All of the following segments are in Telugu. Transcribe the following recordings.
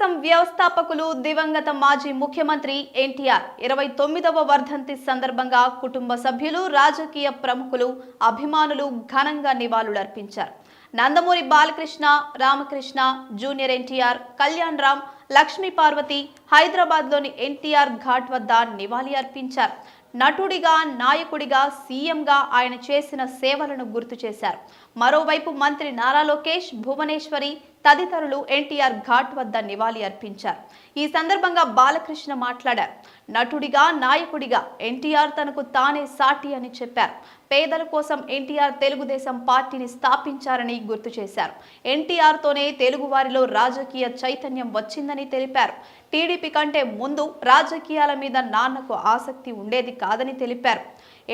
తెలుగుదేశం వ్యవస్థాపకులు దివంగత మాజీ ముఖ్యమంత్రి ఎన్టీఆర్. ఇరవై తొమ్మిదవ వర్ధంతి సందర్భంగా కుటుంబ సభ్యులు రాజకీయ ప్రముఖులు అభిమానులు ఘనంగా నివాళులర్పించారు. నందమూరి బాలకృష్ణ రామకృష్ణ జూనియర్ ఎన్టీఆర్ కళ్యాణ్ రామ్ లక్ష్మీ పార్వతి హైదరాబాద్లోని ఎన్టీఆర్ ఘాట్ వద్ద నివాళి అర్పించారు. నటుడిగా నాయకుడిగా సీఎంగా ఆయన చేసిన సేవలను గుర్తు చేశారు. మరోవైపు మంత్రి నారా లోకేష్ భువనేశ్వరి తదితరులు ఎన్టీఆర్ ఘాట్ వద్ద నివాళి అర్పించారు. ఈ సందర్భంగా బాలకృష్ణ మాట్లాడారు. నటుడిగా నాయకుడిగా ఎన్టీఆర్ తనకు తానే సాటి అని చెప్పారు. పేదల కోసం ఎన్టీఆర్ తెలుగుదేశం పార్టీని స్థాపించారని గుర్తు చేశారు. ఎన్టీఆర్తోనే తెలుగువారిలో రాజకీయ చైతన్యం వచ్చిందని తెలిపారు. టీడీపీ కంటే ముందు రాజకీయాల మీద నాన్నకు ఆసక్తి ఉండేది కాదని తెలిపారు.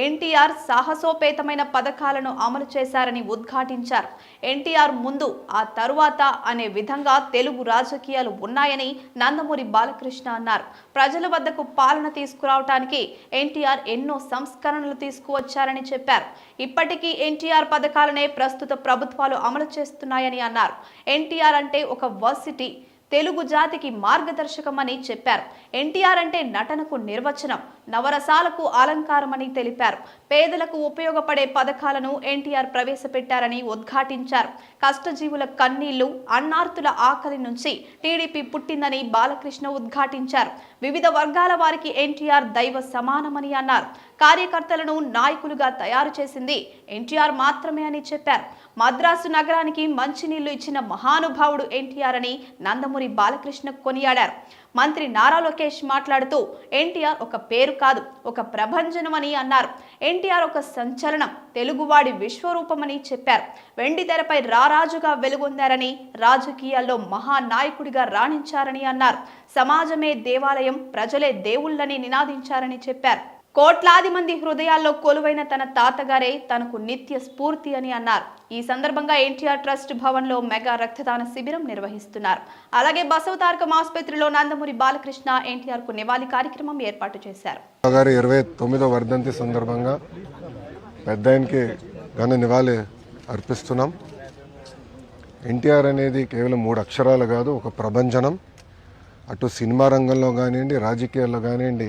ఎన్టీఆర్ సాహసోపేతమైన పథకాలను అమలు చేశారని ఉద్ఘాటించారు. ఎన్టీఆర్ ముందు ఆ తరువాత అనే విధంగా తెలుగు రాజకీయాలు ఉన్నాయని నందమూరి బాలకృష్ణ అన్నారు. ప్రజల వద్దకు పాలన తీసుకురావటానికి ఎన్టీఆర్ ఎన్నో సంస్కరణలు తీసుకువచ్చారని చెప్పారు. ఇప్పటికీ ఎన్టీఆర్ పథకాలనే ప్రస్తుత ప్రభుత్వాలు అమలు చేస్తున్నాయని అన్నారు. ఎన్టీఆర్ అంటే ఒక వర్సిటీ తెలుగు జాతికి మార్గదర్శకమని చెప్పారు. ఎన్టీఆర్ అంటే నటనకు నిర్వచనం నవరసాలకు అలంకారమని తెలిపారు. పేదలకు ఉపయోగపడే పథకాలను ఎన్టీఆర్ ప్రవేశపెట్టారని ఉద్ఘాటించారు. కష్టజీవుల కన్నీళ్ళు అన్నార్తుల ఆకలి నుంచి టీడీపీ పుట్టిందని బాలకృష్ణ ఉద్ఘాటించారు. వివిధ వర్గాల వారికి ఎన్టీఆర్ దైవ సమానమని అన్నారు. కార్యకర్తలను నాయకులుగా తయారు చేసింది ఎన్టీఆర్ మాత్రమే అని చెప్పారు. మద్రాసు నగరానికి మంచినీళ్ళు ఇచ్చిన మహానుభావుడు ఎన్టీఆర్ అని నందమూరి బాలకృష్ణ కొనియాడారు. మంత్రి నారా లోకేష్ మాట్లాడుతూ ఎన్టీఆర్ ఒక పేరు కాదు ఒక ప్రభంజనం అని అన్నారు. ఎన్టీఆర్ ఒక సంచలనం తెలుగువాడి విశ్వరూపమని చెప్పారు. వెండి తెరపై రారాజుగా వెలుగొందారని రాజకీయాల్లో మహానాయకుడిగా రాణించారని అన్నారు. సమాజమే దేవాలయం ప్రజలే దేవుళ్ళని నినాదించారని చెప్పారు. కోట్లాది మంది హృదయాల్లో కొలువైన తన తాతగారే తనకు నిత్య స్ఫూర్తి అని అన్నారు. ఈ సందర్భంగా ఎన్టీఆర్ ట్రస్ట్ భవన్లో మెగా రక్తదాన శిబిరం నిర్వహిస్తున్నారు. అలాగే బసవతారకం ఆసుపత్రిలో నందమూరి బాలకృష్ణ ఎన్టీఆర్కు నివాళి కార్యక్రమం ఏర్పాటు చేశారు. గారి ఇరవై తొమ్మిదో వర్ధంతి సందర్భంగా పెద్ద ఆయనకి ఘన నివాళి అర్పిస్తున్నాం. ఎన్టీఆర్ అనేది కేవలం మూడు అక్షరాలు కాదు ఒక ప్రభంజనం. అటు సినిమా రంగంలో కానివ్వండి రాజకీయాల్లో కానివ్వండి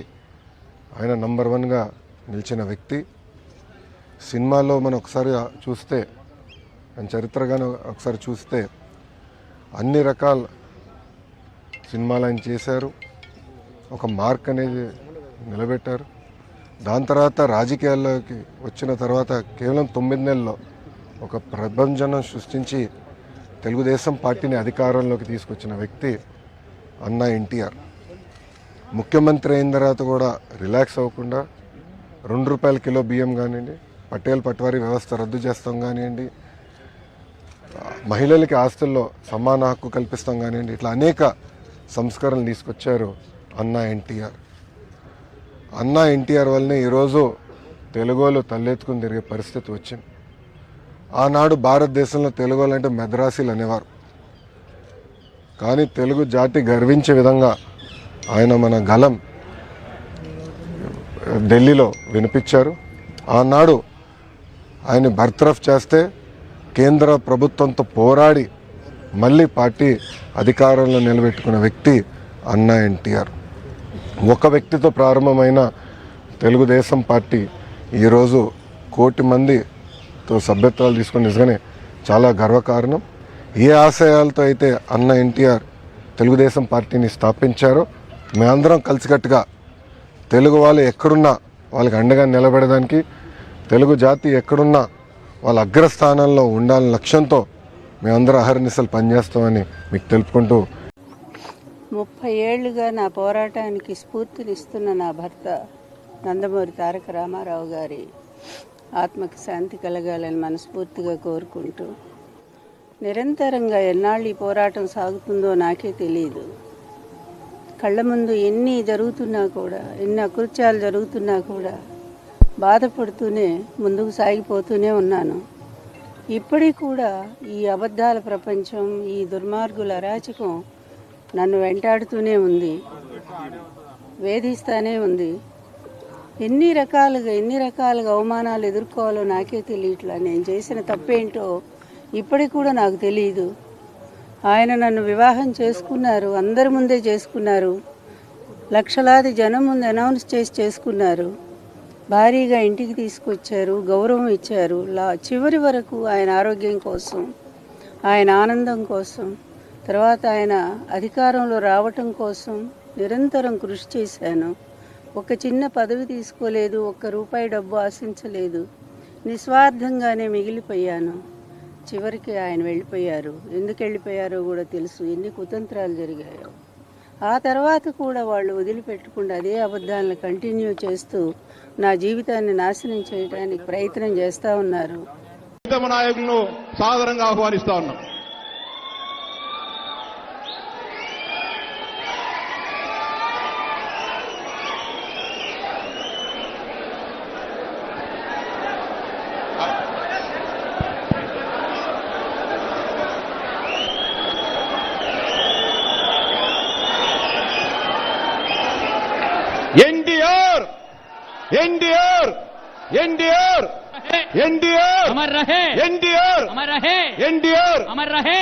ఆయన నంబర్ వన్గా నిలిచిన వ్యక్తి. సినిమాలో మనం ఒకసారి చూస్తే ఆయన చరిత్రగానే ఒకసారి చూస్తే అన్ని రకాల సినిమాలు ఆయన చేశారు. ఒక మార్క్ అనేది నిలబెట్టారు. దాని తర్వాత రాజకీయాల్లోకి వచ్చిన తర్వాత కేవలం తొమ్మిది నెలల్లో ఒక ప్రభంజనం సృష్టించి తెలుగుదేశం పార్టీని అధికారంలోకి తీసుకొచ్చిన వ్యక్తి అన్న ఎన్టీఆర్. ముఖ్యమంత్రి అయిన తర్వాత కూడా రిలాక్స్ అవ్వకుండా రెండు రూపాయల కిలో బియ్యం కానివ్వండి పటేల్ పట్వారీ వ్యవస్థ రద్దు చేస్తాం కానివ్వండి మహిళలకి ఆస్తుల్లో సమాన హక్కు కల్పిస్తాం కానివ్వండి ఇట్లా అనేక సంస్కరణలు తీసుకొచ్చారు అన్న ఎన్టీఆర్. అన్న ఎన్టీఆర్ వల్లనే ఈరోజు తెలుగులో తలెత్తుకుని తిరిగే పరిస్థితి వచ్చింది. ఆనాడు భారతదేశంలో తెలుగు అంటే మెద్రాసీలు అనేవారు. కానీ తెలుగు జాతి గర్వించే విధంగా ఆయన మన గలం ఢిల్లీలో వినిపించారు. ఆనాడు ఆయన బర్త్రఫ్ చేస్తే కేంద్ర ప్రభుత్వంతో పోరాడి మళ్ళీ పార్టీ అధికారంలో నిలబెట్టుకున్న వ్యక్తి అన్నా ఎన్టీఆర్. ఒక వ్యక్తితో ప్రారంభమైన తెలుగుదేశం పార్టీ ఈరోజు కోటి మందితో సభ్యత్వాలు తీసుకుని నిజంగానే చాలా గర్వకారణం. ఏ ఆశయాలతో అయితే అన్న ఎన్టీఆర్ తెలుగుదేశం పార్టీని స్థాపించారో మేమందరం కలిసికట్టుగా తెలుగు వాళ్ళు ఎక్కడున్నా వాళ్ళకి అండగా నిలబడడానికి తెలుగు జాతి ఎక్కడున్నా వాళ్ళ అగ్రస్థానంలో ఉండాలని లక్ష్యంతో మేమందరం అహర్నిశలు పనిచేస్తామని మీకు తెలుపుకుంటూ ముప్పై ఏళ్ళుగా నా పోరాటానికి స్ఫూర్తినిస్తున్న నా భర్త నందమూరి తారక రామారావు గారి ఆత్మకి శాంతి కలగాలని మనస్ఫూర్తిగా కోరుకుంటూ నిరంతరంగా ఎన్నాళ్ళు ఈ పోరాటం సాగుతుందో నాకే తెలియదు కళ్ళ ముందు ఎన్ని జరుగుతున్నా కూడా ఎన్ని అకృత్యాలు జరుగుతున్నా కూడా బాధపడుతూనే ముందుకు సాగిపోతూనే ఉన్నాను. ఇప్పటికి కూడా ఈ అబద్ధాల ప్రపంచం ఈ దుర్మార్గుల అరాచకం నన్ను వెంటాడుతూనే ఉంది వేధిస్తానే ఉంది. ఎన్ని రకాలుగా ఎన్ని రకాలుగా అవమానాలు ఎదుర్కోవాలో నాకే తెలియట్లా. నేను చేసిన తప్పేంటో ఇప్పటికి కూడా నాకు తెలియదు ఆయన నన్ను వివాహం చేసుకున్నారు. అందరి ముందే చేసుకున్నారు. లక్షలాది జనం ముందు అనౌన్స్ చేసి చేసుకున్నారు. భారీగా ఇంటికి తీసుకొచ్చారు. గౌరవం ఇచ్చారు. లా చివరి వరకు ఆయన ఆరోగ్యం కోసం ఆయన ఆనందం కోసం తర్వాత ఆయన అధికారంలో రావటం కోసం నిరంతరం కృషి చేశాను. ఒక చిన్న పదవి తీసుకోలేదు. ఒక్క రూపాయి డబ్బు ఆశించలేదు. నిస్వార్థంగానే మిగిలిపోయాను. చివరికి ఆయన వెళ్ళిపోయారు. ఎందుకు వెళ్ళిపోయారో కూడా తెలుసు. ఎన్ని కుతంత్రాలు జరిగాయో. ఆ తర్వాత కూడా వాళ్ళు వదిలిపెట్టకుండా అదే అబద్ధాలను కంటిన్యూ చేస్తూ నా జీవితాన్ని నాశనం చేయడానికి ప్రయత్నం చేస్తూ ఉన్నారు. నాయకులను సాధారణంగా ఆహ్వానిస్తా ఉన్నాం. एनडीआर एनडीआर एनडीआर अमर रहे एनडीआर अमर रहे एनडीआर अमर रहे